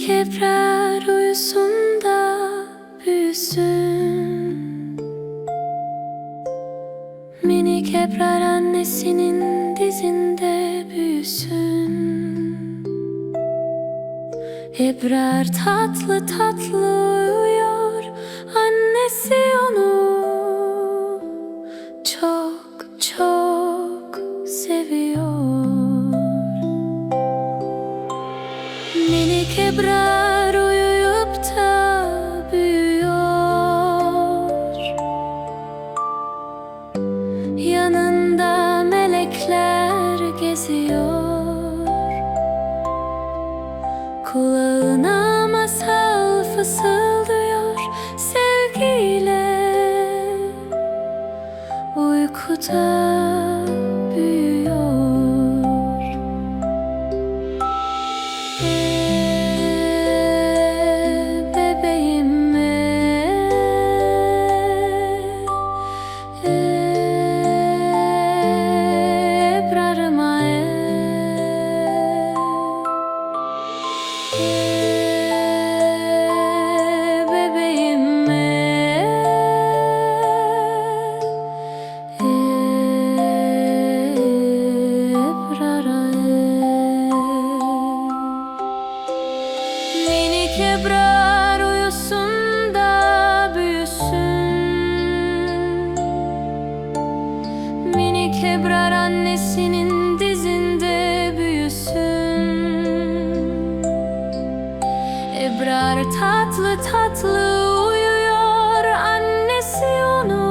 Minik Ebrar uyusun da büyüsün. Minik Ebrar annesinin dizinde büyüsün. Ebrar tatlı tatlı uyuyor Annesi Ebrar uyuyup da büyüyor. Yanında melekler geziyor. Kulağına masal fısıldıyor sevgiyle. Uykuda Annesinin dizinde büyüsün. Ebrar tatlı tatlı uyuyor. Annesi onu